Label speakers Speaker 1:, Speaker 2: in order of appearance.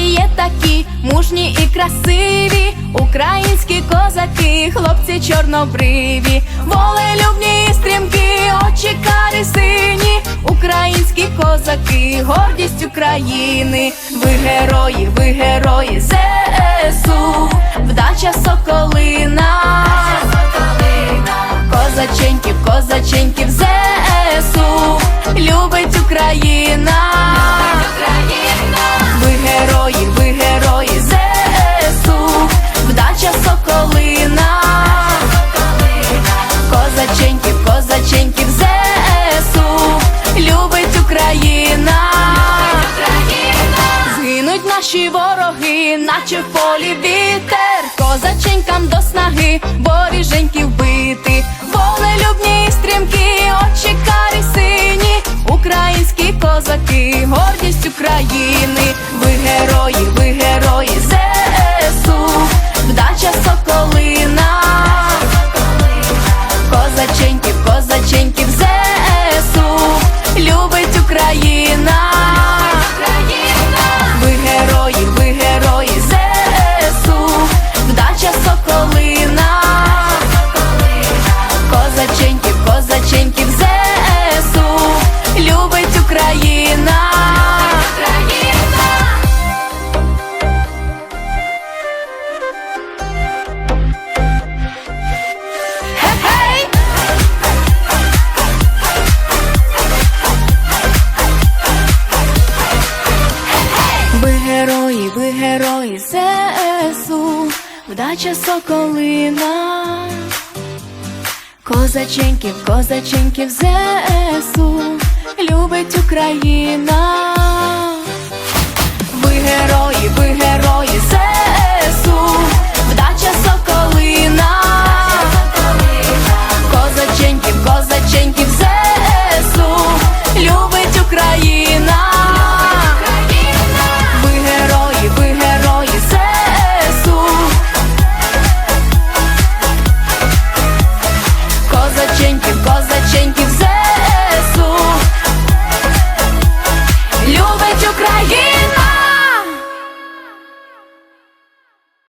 Speaker 1: є такі мужні і красиві, українські козаки, хлопці чорнобриві, волелюбні і стрімкі, очі кари сині, українські козаки, гордість України, ви герої, ви герої ЗСУ, вдача соколина, козаченьків, козаченьків ЗСУ, любить Україна. Наші вороги, наче в полі вітер, козаченькам до снаги, воріженьків бити, волелюбні і стрімкі, очі карі сині, українські козаки, гордість України, ви герої герої, ЗСУ, вдача соколина, козаченьків, козаченьків ЗСУ, любить Україна. Ви герої. козаченьків ЗСУ любить Україну.